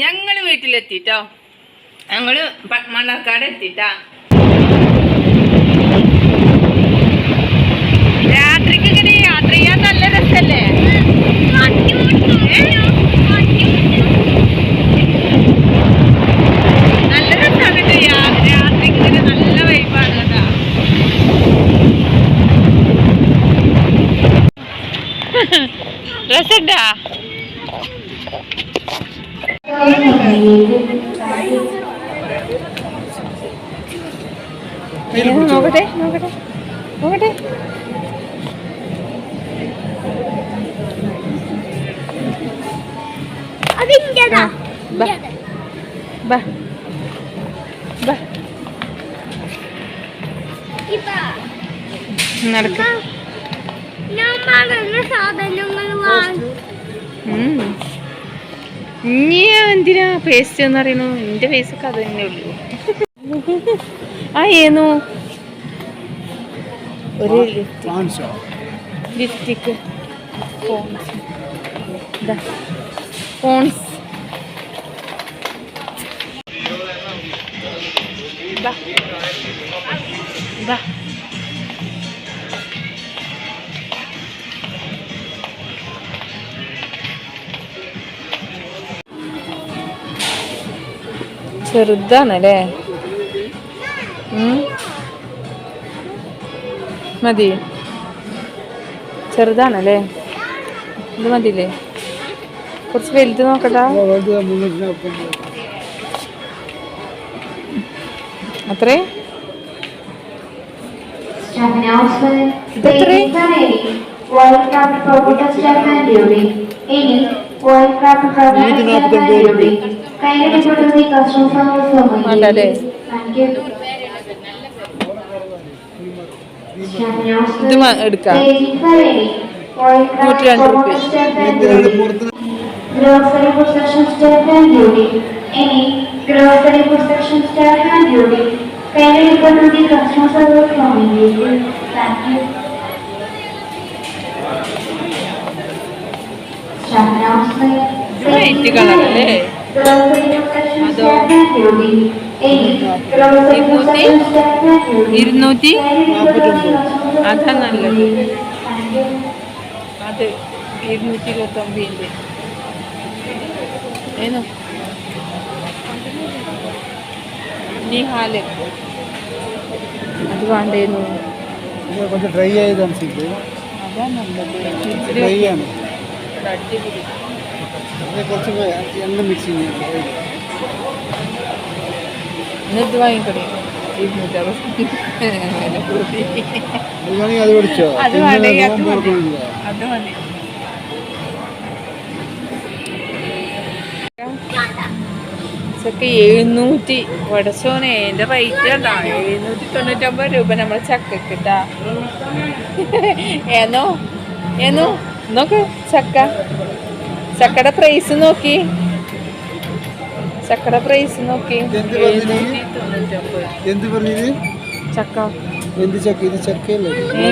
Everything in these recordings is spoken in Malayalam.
ഞങ്ങൾ വീട്ടിലെത്തിട്ടോ. ഞങ്ങൾ മണ്ണാർക്കാട് എത്തിട്ടാ രാത്രിക്ക് ഇങ്ങനെ യാത്ര ചെയ്യാൻ നല്ല രസല്ലേ നല്ല രസമാണ് കേട്ടോ രാത്രി ഇങ്ങനെ നല്ല വൈബാണ് കേട്ടോ രസണ്ടാ നോക്കട്ടെ നോക്കട്ടെ നോക്കട്ടെ. നടക്ക. ഇനി എന്തിനാ പേസ്റ്റ് എന്ന് പറയുന്നു എന്റെ പേസ്റ്റ് ഒക്കെ അത് തന്നെ ഉള്ളൂ. ആ ഏന്നു? ഒരു ലിപ്സ്റ്റിക്ക് പോൺസ് പോൺസ് ബാ ബാ ചെറുതാണല്ലേ? ഉം. മതി. ചെറുതാണല്ലേ? ഇത് മതിയില്ലേ? കുറച്ച് വലുത് നോക്കട്ടാ. അത്രേ? Announcement. ഇതെത്രേ? Wildcraft Promoter Chairman Duty. ഇനി Wildcraft Promoter Chairman Duty. കൈയുടെ കൊടുത്തി കസ്റ്റമർ സർവീസ് വേണ്ടല്ലേ Thank you. ഇത് എടുക്കാം നൂറ്റി രണ്ട് Promoter റുപ്യ. Chairman Duty. Grocery Procession Chairman Duty. ഇനി Grocery Procession Chairman Duty. കൈയുടെ കൊടുത്തി customer service Thank you. Announcement. ഇത് അല്ലേ? അതോ? ಇಪ್ಪತ್ತೆ ഇരുന്നൂറ്റി അതാ നല്ലത് അത് ഇരുന്നൂറ്റി ഇരുപത്തൊമ്പതിൻ്റെ ഏനോ നിഹാല് അത് വേണ്ടേന്നു கொஞ்சம் ட்ரை ஆகி தான் அதான் நல்லது ட்ரை ஆகணும் കുറച്ച് എണ്ണ മിക്സ് എന്നിട്ട് എഴുന്നൂറ്റി വടച്ചോനെ എന്റെ റേറ്റ് കണ്ടോ? എഴുന്നൂറ്റി തൊണ്ണൂറ്റൊമ്പത് രൂപ നമ്മളെ ചക്കക്ക് കിട്ടാ ഏനോ ഏനോ നോക്ക് ചക്ക. ചക്കയുടെ പ്രൈസ് നോക്കി. ചക്കട പ്രൈസ് നോക്കി. എന്ത് പറഞ്ഞത്? ചക്ക. എന്ത് ചക്ക? ഇത് ചക്കയല്ലേ? ഏ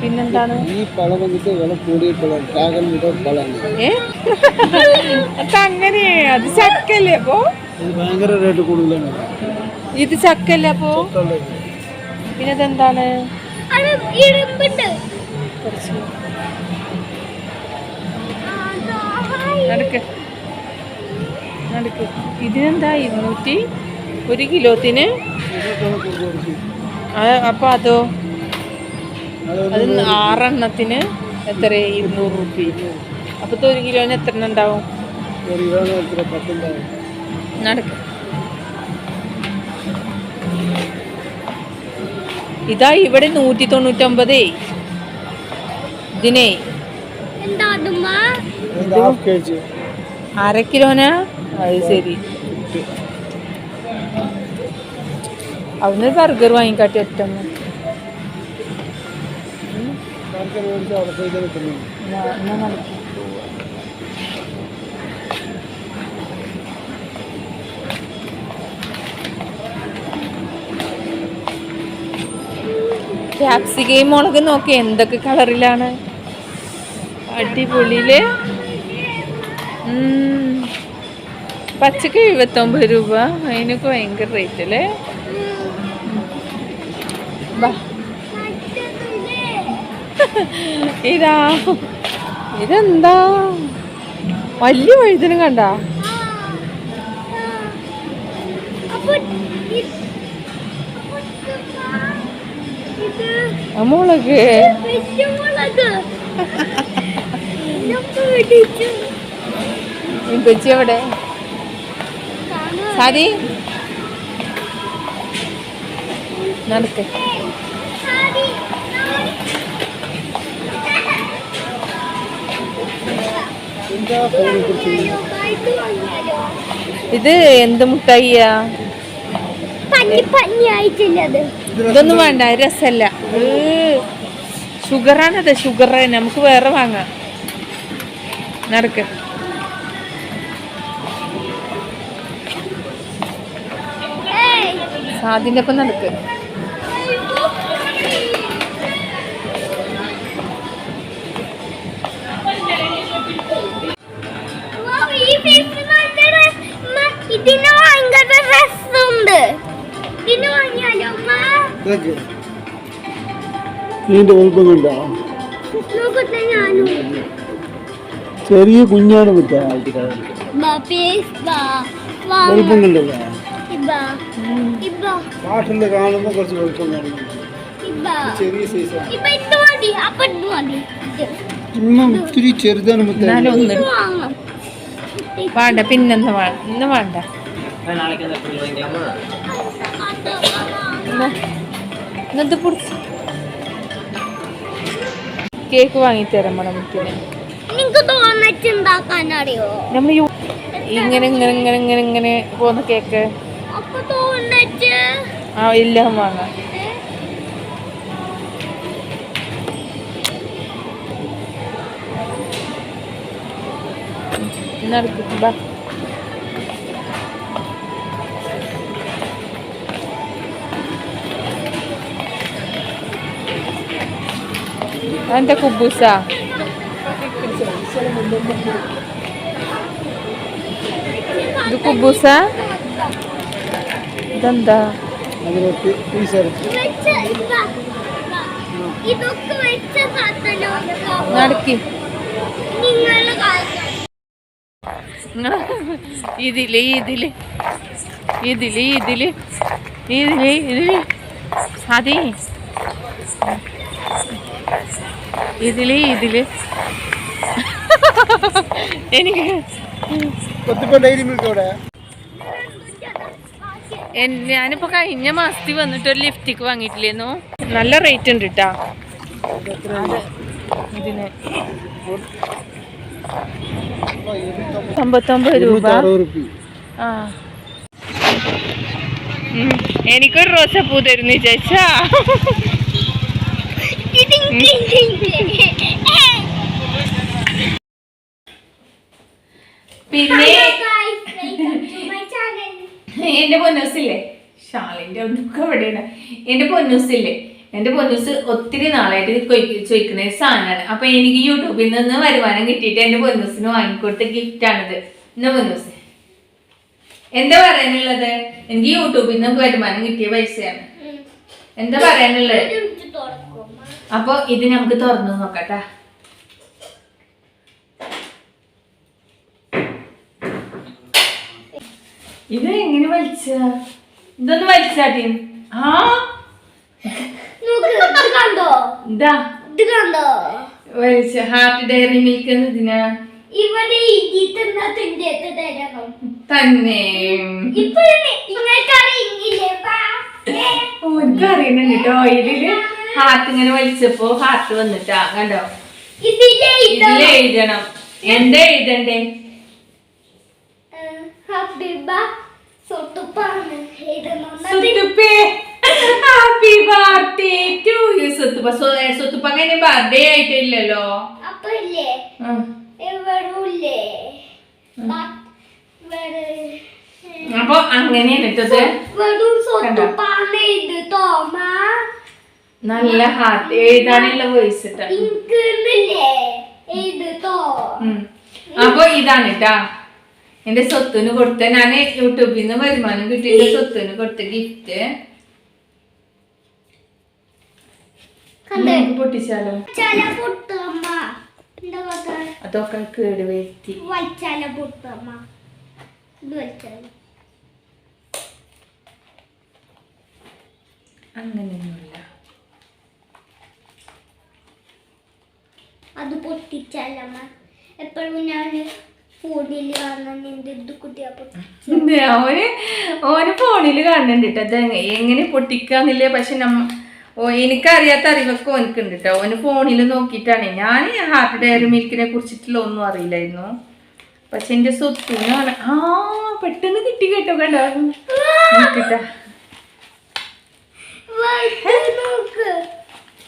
പിന്നെന്താണ്? ഈ പഴം വന്നിട്ട് വില കൂടിയിട്ടുള്ള ഡ്രാഗൺ വിടോ അത് അങ്ങനെ അത് ചക്കല്ലേ അപ്പോ? ഭയങ്കര റേറ്റ് കൂടുതലാണ്. ഇത് ചക്കല്ലേ അപ്പോ? പിന്നെ ഇതെന്താണ് കുറച്ച് നടക്ക്. നടക്ക്. ഇതിനെന്താ ഇരുന്നൂറ്റി ഒരു കിലോത്തിന്? ആ, അപ്പൊ അതോ? അത് ആറെണ്ണത്തിന് എത്ര ഇരുന്നൂറ് റുപ്യ. അപ്പത്തെ ഒരു കിലോന് എത്ര എണ്ണം ഉണ്ടാവും? നടക്ക്. ഇതാ ഇവിടെ നൂറ്റി തൊണ്ണൂറ്റൊമ്പതേ. ഇതിനെ എന്താ അര കിലോനാ? അത് ശരി. അവിടുന്ന് ബർഗർ വാങ്ങിക്കാട്ടി ഒറ്റ ക്യാപ്സികയും ക്യാപ്സിക്കയും മുളക് നോക്കി എന്തൊക്കെ കളറിലാണ് അടിപൊളിയിൽ. പച്ചക്ക് എഴുപത്തൊമ്പത് രൂപ. അതിനൊക്കെ ഭയങ്കര റേറ്റ് അല്ലേ? ഇതാ. ഇതെന്താ? വലിയ വഴുതനും കണ്ട? മുളക്. മുളക്. ഞാൻ എവിടെ? സാരി? നടക്ക്. ഇത് എന്ത് മുട്ടായിയാ? ഇതൊന്നും വേണ്ട രസല്ല. രസമല്ല ഷുഗറാണത് ഷുഗർ നമുക്ക് വേറെ വാങ്ങാം. നടക്ക്. സാദിന്റെ ഒപ്പം നടക്ക് ഇതിന് ഭയങ്കര രസമുണ്ട്. ഇതിന് വാങ്ങിയാലോ ഇതിന്റെ ചെറിയ കുഞ്ഞാണ് മറ്റേ ബാ, ഫേസ് ബാ. വാ, വലുപ്പം കണ്ടല്ലേ ഇബാ, ഇബാ, കാട്ടിൽ കാണുമ്പോ കുറച്ച് വെളുപ്പം ചെറിയ സൈസാണ് ചെറുതാണ് വേണ്ട പിന്നെന്താ വേണ്ട ഇന്ന് വേണ്ട. ഇന്നത്തെ പിടിച്ച് കേക്ക് വാങ്ങിത്തരാം തോന്നിച്ചുണ്ടാക്കാൻ നമ്മൾ ഇങ്ങനെ ഇങ്ങനെ ഇങ്ങനെ ഇങ്ങനെ ഇങ്ങനെ പോകുന്ന കേക്ക്. ആ എല്ലാം വാങ്ങാം നടക്കും ബാ. എന്താ കുബൂസ? ഇത് കുബൂസ ഇതെന്താ അതിനകത്ത് പീസറച്ച് വെച്ച ഇതാ, ഇതാ. ഇതൊക്കെ വെച്ച സാധനം നടക്കി. നിങ്ങൾ ഇതിൽ ഇതിൽ ഇതിൽ ഇതിൽ ഇതിൽ ഇതിൽ. അതെ ഇതിൽ ഇതിൽ. എനിക്ക് ഞാനിപ്പോ കഴിഞ്ഞ മാസത്തിൽ വന്നിട്ട് ഒരു ലിഫ്റ്റിക്ക് വാങ്ങിയിട്ടില്ലേന്നു? നല്ല റേറ്റ് ഉണ്ട് കേട്ടാ ഇതിന് അമ്പത്തൊമ്പത് രൂപ. ആ. എനിക്കൊരു റോസപ്പൂ തരുന്നു ചേച്ചാ പിന്നെ എന്റെ പൊന്നൂസില്ലേ? ഷാളിന്റെ ഒന്നൊക്കെ എവിടെയാണ് എന്റെ പൊന്നൂസില്ലേ? എന്റെ പൊന്നൂസ് ഒത്തിരി നാളായിട്ട് ചോദിക്കുന്ന ഒരു സാധനമാണ്. അപ്പൊ എനിക്ക് യൂട്യൂബിൽ നിന്ന് വരുമാനം കിട്ടിയിട്ട് എന്റെ പൊന്നൂസിന് വാങ്ങിക്കൊടുത്ത ഗിഫ്റ്റ് ആണിത്. എന്റെ പൊന്നൂസ്? എന്താ പറയാനുള്ളത്? എനിക്ക് യൂട്യൂബിൽ നിന്ന് വരുമാനം കിട്ടിയ പൈസയാണ്. എന്താ പറയാനുള്ളത്? അപ്പൊ ഇത് നമുക്ക് തുറന്നു നോക്കട്ടെ ഇത് എങ്ങനെ വലിച്ച? ഇതൊന്ന് വലിച്ചാട്ടി ആ? കണ്ടോ? ഇതാ. ഇത് കണ്ടോ? വലിച്ച ഹാർട്ട് ഡയറി മിൽക്ക് ഇതിനാ. ഇവിടെ തന്നെ. കേട്ടോ. ഇതിൽ ഹാർട്ട് ഇങ്ങനെ വലിച്ചപ്പോ ഹാർട്ട് വന്നിട്ടാ. കണ്ടോ? ഇതിലെ ഇത് ഇതിൽ എഴുതണം. എന്താ എഴുതണ്ടേ? ഹാപ്പി സുത്തുപ്പേ. ബർത്ത്ഡേ ടു യു സുത്തുപ്പ സോ- സുത്തുപ്പ അങ്ങനെ ബർത്ത്ഡേ ആയിട്ടില്ലല്ലോ. അപ്പൊ ഇല്ലേ? അപ്പൊ അങ്ങനെയാണ് ഇട്ടത്. നല്ല ഹാർട്ട് എഴുതാനുള്ള വോയിസ് അപ്പൊ ഇതാണ് കേട്ടാ എന്റെ സ്വത്തിന് കൊടുത്ത ഞാൻ യൂട്യൂബിൽ നിന്ന് വരുമാനം കിട്ടി എന്റെ സ്വത്തിന് കൊടുത്ത ഗിഫ്റ്റ് പൊട്ടിച്ചാലോ? അതൊക്കെ കേട് വരുത്തി. അങ്ങനെയൊന്നുമില്ല. അത് പൊട്ടിച്ചാലമ്മ. എപ്പോഴും ഞാൻ ഓന് ഓന് ഫോണിൽ കാണുന്നുണ്ട് കേട്ടോ. എങ്ങനെ പൊട്ടിക്കാന്നില്ലേ? പക്ഷെ നമ്മ ഓ എനിക്കറിയാത്ത അറിവൊക്കെ ഓനക്കുണ്ട് കേട്ടോ ഓന് ഫോണിൽ നോക്കിയിട്ടാണ്. ഞാൻ ഹാർട്ട് ഡയറി മിൽക്കിനെ കുറിച്ചിട്ടുള്ള ഒന്നും അറിയില്ലായിരുന്നു. പക്ഷെ എന്റെ സ്വത്തിനാണ് ആ പെട്ടെന്ന് കിട്ടി കേട്ടോ കണ്ടോ? നോക്ക്.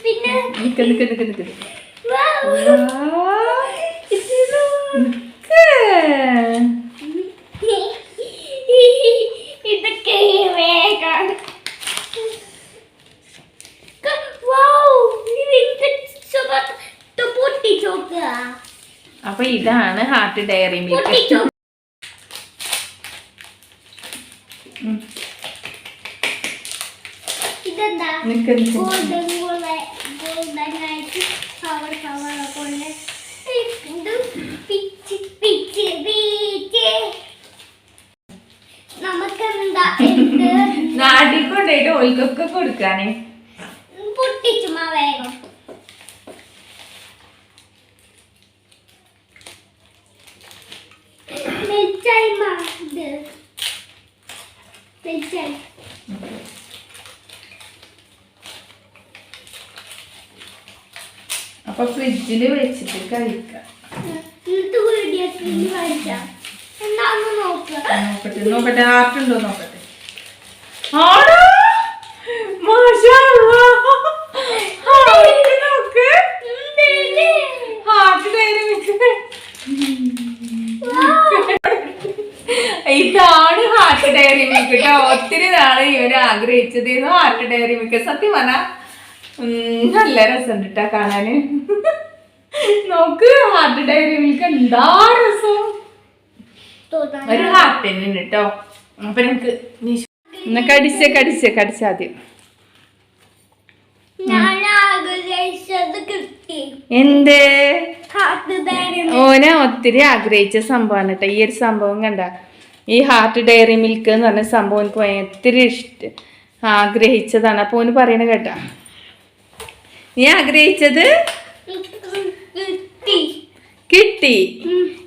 പിന്നെ നിക്ക് നിക്ക് നിക്ക് ഇതൊക്കെ വേഗം. അപ്പൊ ഇതാണ് ഹാർട്ട് ഡയറി മിൽക്ക് ഗോൾഡൻ ആയിട്ട് കവർ കവർ കൊണ്ട് ഇത് പിച്ച് നാട്ടിൽ കൊണ്ടുപോയിട്ട് ഓൽക്കൊക്കെ കൊടുക്കാനേ. പൊട്ടിച്ചുമാ വേഗം. അപ്പൊ ഫ്രിഡ്ജിൽ വെച്ചിട്ട് കഴിക്കാം. നോക്കട്ടെ നോക്കട്ടെ. ഹാർട്ട് ഉണ്ടോ നോക്കട്ടെ? ഇതാണ് ഹാർട്ട് ഡയറി മിൽക്ക് കേട്ടോ. ഒത്തിരി നാളെ ഇവർ ആഗ്രഹിച്ചത് ഹാർട്ട് ഡയറി മിൽക്ക് സത്യം പറഞ്ഞ നല്ല രസമുണ്ട് കേട്ടോ കാണാന്. നോക്ക് ഹാർട്ട് ഡയറി മിൽക്ക് എന്താ രസം? ഒരു ഹാർട്ട് തന്നെ കേട്ടോ അപ്പൊ നമുക്ക് എന്നാ കടിച്ച കടിച്ച കടിച്ച ആദ്യം. ഞാൻ ആഗ്രഹിച്ചത് കിട്ടി. എന്തേ? ഓനെ ഒത്തിരി ആഗ്രഹിച്ച സംഭവമാണ് കേട്ടോ. ഈ ഒരു സംഭവം കണ്ട. ഈ ഹാർട്ട് ഡയറി മിൽക്ക് എന്ന് പറഞ്ഞ സംഭവം എനിക്ക് ഒത്തിരി ഇഷ്ട ആഗ്രഹിച്ചതാണ്. അപ്പൊ ഓന് പറയണ കേട്ടാ. നീ ആഗ്രഹിച്ചത്? കിട്ടി.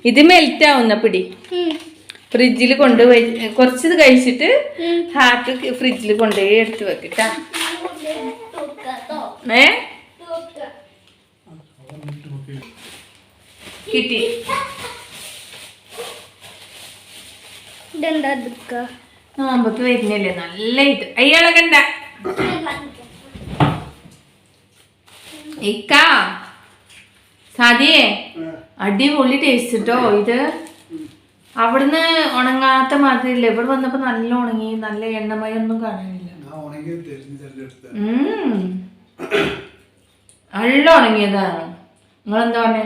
ഇത് മെൽറ്റ് ആവുന്ന പിടി. ഫ്രിഡ്ജിൽ കൊണ്ടുപോയി കുറച്ചത് കഴിച്ചിട്ട് ഹാക്ക് ഫ്രിഡ്ജിൽ കൊണ്ടുപോയി എടുത്ത് വെക്കട്ടാ? ഏ. കിട്ടി. നോമ്പക്ക് വരുന്നില്ലേ? നല്ല ഇത്. അയ്യാളെ കണ്ട. ഇക്ക സാദിയേ അടിപൊളി ടേസ്റ്റ് കേട്ടോ ഇത്. അവിടുന്ന് ഉണങ്ങാത്ത മാതിരില്ല ഇവിടെ വന്നപ്പോ നല്ല ഉണങ്ങി നല്ല കാണാനില്ല. ഉണങ്ങി തെരഞ്ഞെടുത്ത ഉം. നല്ല ഉണങ്ങിയതാണ് നിങ്ങളെന്താ പറഞ്ഞേ?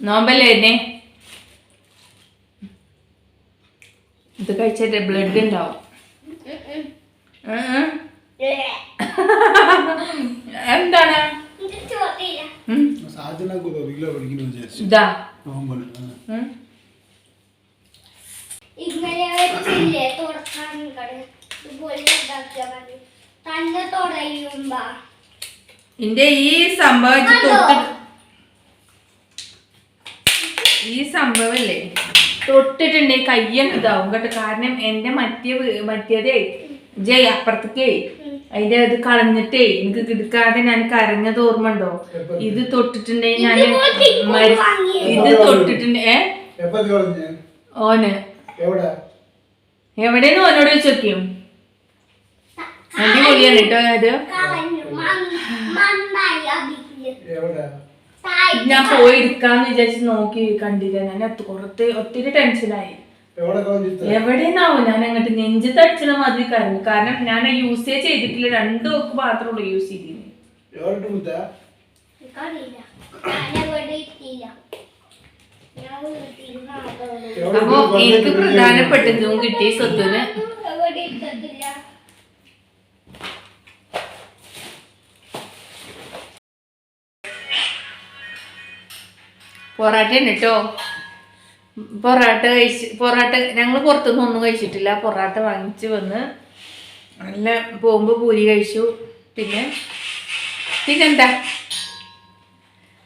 നോമ്പല്ലേ എന്നെ ഇത് കഴിച്ചിട്ട് ബ്ലഡ് ഉണ്ടാവും. എന്താണ്. സാധനക്ക് ഒരു കിലോ പഠിക്കുന്നു വിചാരിച്ചു. ഇതാ. നോമ്പൽ ഉം. ഇങ്ങനെ വെച്ചില്ലേ തുറക്കാൻ കട ഇതുപോലെ ഉണ്ടാക്കിയാ മതി. തന്നെ തുടയുമ്പോ. ഇന്റെ ഈ സംഭവം തൊട്ട് ഈ സംഭവല്ലേ? തൊട്ടിട്ടുണ്ടെങ്കിൽ കയ്യൊക്കെ ഇതാവും കേട്ടോ. കാരണം എന്റെ മറ്റേ മറ്റേതേ ജയ് അപ്പുറത്തേക്കേ അതിന്റെ ഇത് കളഞ്ഞിട്ടേ എനിക്ക് കിടക്കാതെ ഞാൻ കരഞ്ഞത് ഓർമ്മ ഉണ്ടോ ഇത് തൊട്ടിട്ടുണ്ടെങ്കിൽ ഞാൻ. ഇത് തൊട്ടിട്ടുണ്ട് ഏ? ഓന്. എവിടെ? എവിടെയെന്ന് ഓനോട് ചോദിക്കും കേട്ടോ അത് ഞാൻ പോയി എടുക്കാന്ന് വിചാരിച്ച് നോക്കി കണ്ടില്ല. ഞാൻ അത് കുറത്ത് ഒത്തിരി ടെൻഷനായി എവിടെന്നാവും ഞാൻ അങ്ങോട്ട് നെഞ്ച് തടിച്ചണ മാതിരി കരഞ്ഞു കാരണം ഞാൻ യൂസ് ചെയ്തിട്ടില്ല. രണ്ടു ഒക്കെ മാത്രമേ ഉള്ളൂ യൂസ് ചെയ്തിരുന്നു അപ്പൊ എനിക്ക് പ്രധാനപ്പെട്ടതും കിട്ടിയ സ്വത്തിന് പൊറാട്ട ഉണ്ട് കേട്ടോ പൊറാട്ട കഴിച്ച് പൊറാട്ട ഞങ്ങൾ പുറത്തുനിന്ന് ഒന്നും കഴിച്ചിട്ടില്ല. പൊറാട്ട വാങ്ങിച്ച് വന്ന് നല്ല പോകുമ്പോൾ പൂരി കഴിച്ചു. പിന്നെ പിന്നെന്താ?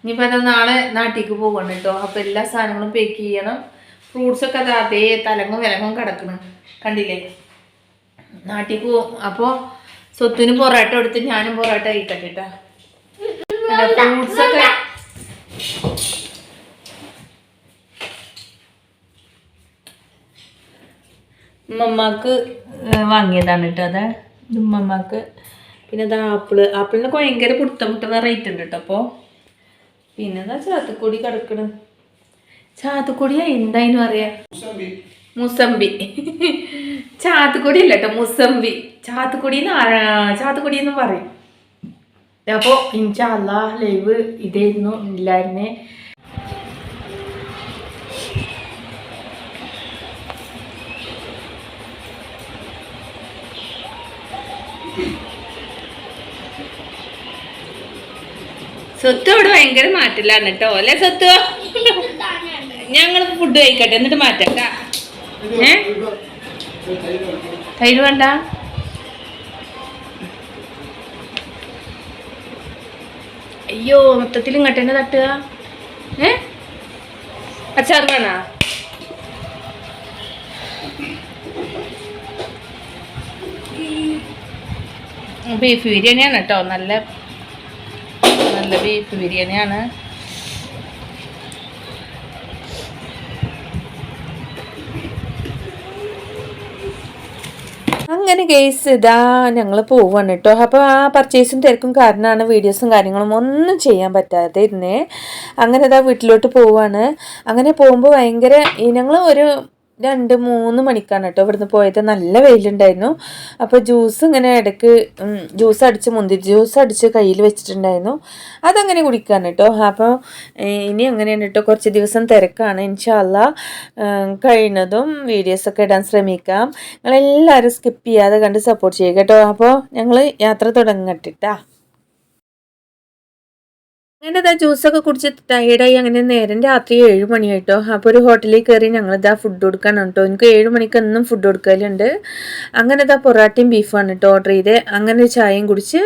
ഇനിയിപ്പോൾ നാളെ നാട്ടിലേക്ക് പോകണം കേട്ടോ അപ്പോൾ എല്ലാ സാധനങ്ങളും പേക്ക് ചെയ്യണം. ഫ്രൂട്ട്സൊക്കെ അത് അതേ തലങ്ങും വിലങ്ങും കിടക്കണം. കണ്ടില്ലേ? നാട്ടിലേക്ക് പോകും അപ്പോൾ സ്വത്തിന് പൊറാട്ട എടുത്ത് ഞാനും പൊറാട്ട കഴിക്കട്ടെ കേട്ടോ ഫ്രൂട്ട്സ് ഉമ്മമ്മക്ക് വാങ്ങിയതാണ് കേട്ടോ അത്. ഉമ്മമ്മക്ക് പിന്നെ അത് ആപ്പിൾ. ആപ്പിളിന് ഭയങ്കര പുടുത്തം മുട്ടുന്ന റേറ്റ് ഉണ്ട് കേട്ടോ അപ്പോൾ പിന്നെ എന്താ ചാത്തുക്കൊടി കിടക്കണ്. ചാത്തുക്കൊടി എന്തായിന് പറയാ? മുസമ്പി. ചാത്തുക്കൊടി അല്ല കേട്ടോ മുസമ്പി. ചാത്തുക്കൊടി ചാത്തുക്കൊടി എന്നും പറയും. അപ്പോൾ ഇൻഷാല്ല ലൈവ് ഇതായിരുന്നു ഇല്ലായിരുന്നേ സ്വത്ത് അവിടെ ഭയങ്കര മാറ്റില്ലാണ് കേട്ടോ. അല്ലേ സ്വത്ത്? ഞങ്ങൾ ഫുഡ് കഴിക്കട്ടെ. എന്നിട്ട് മാറ്റാം. ഏ? തൈര് വേണ്ട. അയ്യോ മൊത്തത്തിൽ ഇങ്ങോട്ട് തന്നെ തട്ടുക. ഏ? അച്ചാർ വേണോ? ബീഫ് ബിരിയാണിയാണ് കേട്ടോ. നല്ല നല്ല ബീഫ് ബിരിയാണിയാണ്. അങ്ങനെ കേസ് ഇതാ ഞങ്ങൾ പോവാണ് കേട്ടോ അപ്പോൾ ആ പർച്ചേസും തിരക്കും കാരണമാണ് വീഡിയോസും കാര്യങ്ങളും ഒന്നും ചെയ്യാൻ പറ്റാതെ ഇരുന്നേ. അങ്ങനെ ഇതാ വീട്ടിലോട്ട് പോവാണ്. അങ്ങനെ പോകുമ്പോൾ ഭയങ്കര ഞങ്ങൾ ഒരു രണ്ട് മൂന്ന് മണിക്കാണ് കേട്ടോ. ഇവിടുന്ന് പോയത്. നല്ല വെയിലുണ്ടായിരുന്നു. അപ്പോൾ ജ്യൂസ് ഇങ്ങനെ ഇടയ്ക്ക് ജ്യൂസ് അടിച്ച് മുന്തിരി ജ്യൂസ് അടിച്ച് കയ്യിൽ വെച്ചിട്ടുണ്ടായിരുന്നു. അതങ്ങനെ കുടിക്കാണ് കേട്ടോ. അപ്പോൾ ഇനി അങ്ങനെയാണ് കേട്ടോ. കുറച്ച് ദിവസം തിരക്കാണ്. ഇൻഷാല്ല കഴിയുന്നതും വീഡിയോസൊക്കെ ഇടാൻ ശ്രമിക്കാം. നിങ്ങളെല്ലാവരും സ്കിപ്പ് ചെയ്യാതെ കണ്ട് സപ്പോർട്ട് ചെയ്യുക കേട്ടോ. അപ്പോൾ ഞങ്ങൾ യാത്ര തുടങ്ങട്ടിട്ടാ അങ്ങനെ ഇതാ ജ്യൂസൊക്കെ കുടിച്ച് ടയേർഡായി അങ്ങനെ നേരം രാത്രി ഏഴ് മണിയായിട്ടോ. അപ്പോൾ ഒരു ഹോട്ടലിൽ കയറി ഞങ്ങൾ ഇതാ ഫുഡ് കൊടുക്കാൻ കേട്ടോ എനിക്ക് ഏഴ് മണിക്ക് എന്നും ഫുഡ് കൊടുക്കലുണ്ട്. അങ്ങനെ ഇതാ പൊറാട്ടയും ബീഫാണ് കേട്ടോ ഓർഡർ ചെയ്ത്. അങ്ങനെ ഒരു ചായയും കുടിച്ച്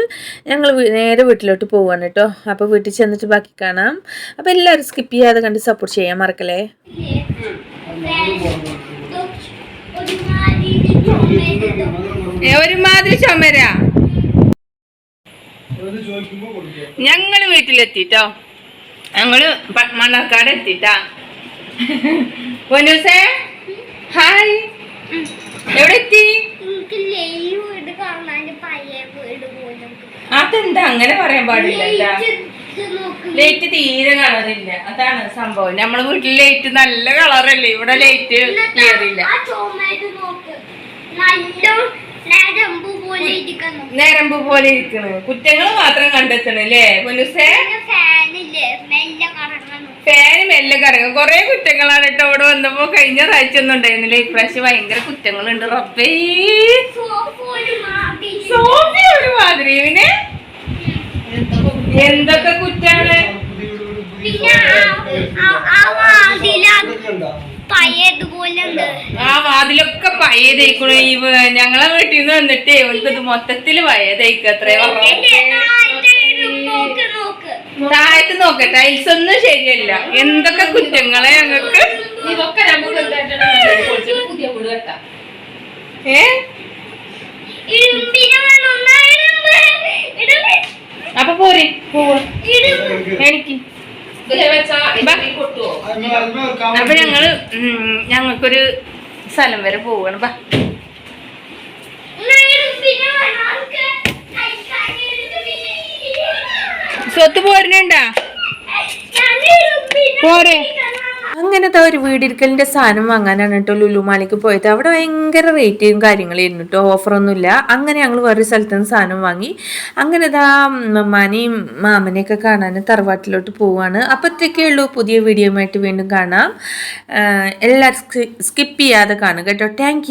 ഞങ്ങൾ നേരെ വീട്ടിലോട്ട് പോവാണ് കേട്ടോ അപ്പോൾ വീട്ടിൽ ചെന്നിട്ട് ബാക്കി കാണാം. അപ്പോൾ എല്ലാവരും സ്കിപ്പ് ചെയ്യാതെ കണ്ട് സപ്പോർട്ട് ചെയ്യാൻ മറക്കല്ലേ? ഒരുമാതിരി ചുമര. ഞങ്ങൾ വീട്ടിലെത്തിട്ടോ. ഞങ്ങൾ മണ്ണാർക്കാട് എത്തിട്ടാ പൊന്നൂസേ ഹായ്. എവിടെ എത്തി അതെന്താ? അങ്ങനെ പറയാൻ പാടില്ല ലൈറ്റ് ഇത് നോക്ക്. ലൈറ്റ് തീരെ കളറില്ല. അതാണ് സംഭവം. നമ്മളെ വീട്ടിൽ ലൈറ്റ് നല്ല കളറല്ലേ? ഇവിടെ ലൈറ്റ് ക്ലിയറില്ല നരമ്പ് പോലെ ഇരിക്കണ്. കുറ്റങ്ങൾ മാത്രം കണ്ടെത്തണല്ലേ മനുസേ ഫാന് മെല്ലെ കറങ്ങും. കൊറേ കുറ്റങ്ങളാണ് കേട്ടോ അവിടെ വന്നപ്പോ കഴിഞ്ഞ പ്രാവശ്യം ഒന്നും ഉണ്ടായിരുന്നില്ല. ഇപ്രാവശ്യം ഭയങ്കര കുറ്റങ്ങളുണ്ട് റബ്ബേ. സോഫി ഒരു മാതിരി. പിന്നെ? എന്തൊക്കെ കുറ്റാണ്? പിന്നെ ആ- വാതിലൊക്കെ ആ തേക്കണു ഈ ഞങ്ങളെ വീട്ടിൽ നിന്ന് വന്നിട്ടേ ഓൽക്കത് മൊത്തത്തിൽ പയ്യെ നോക്ക് നോക്ക്. താഴത്ത് നോക്ക. ടൈൽസ് ഒന്നും ശരിയല്ല. എന്തൊക്കെ കുറ്റങ്ങളെ ഞങ്ങൾക്ക്? ഏ? അപ്പൊ പോരെ. പോവാ എനിക്ക്. അപ്പൊ ഞങ്ങൾ ഉം, ഞങ്ങൾക്കൊരു സ്ഥലം വരെ പോവാണ് ബാ. സ്വത്ത് പോരുന്നുണ്ടാ? പോരെ. വേണം. അങ്ങനെ അങ്ങനെ ദാ ഒരു വീടിരിക്കലിന്റെ സാധനം വാങ്ങാനാണ് കേട്ടോ ലുലുമാളിക്ക് പോയത്. അവിടെ ഭയങ്കര റേറ്റും കാര്യങ്ങളായിരുന്നു കേട്ടോ. ഓഫറൊന്നുമില്ല അങ്ങനെ ഞങ്ങൾ വേറൊരു സ്ഥലത്ത് നിന്ന് സാധനം വാങ്ങി. അങ്ങനെ ദാ മമ്മാനെയും മാമനെയൊക്കെ കാണാൻ തറവാട്ടിലോട്ട് പോവാണ്. അപ്പോഴത്തേക്കേ ഉള്ളൂ. പുതിയ വീഡിയോയുമായിട്ട് വീണ്ടും കാണാം. എല്ലാവരും സ്കിപ്പ് ചെയ്യാതെ കാണുക കേട്ടോ. താങ്ക്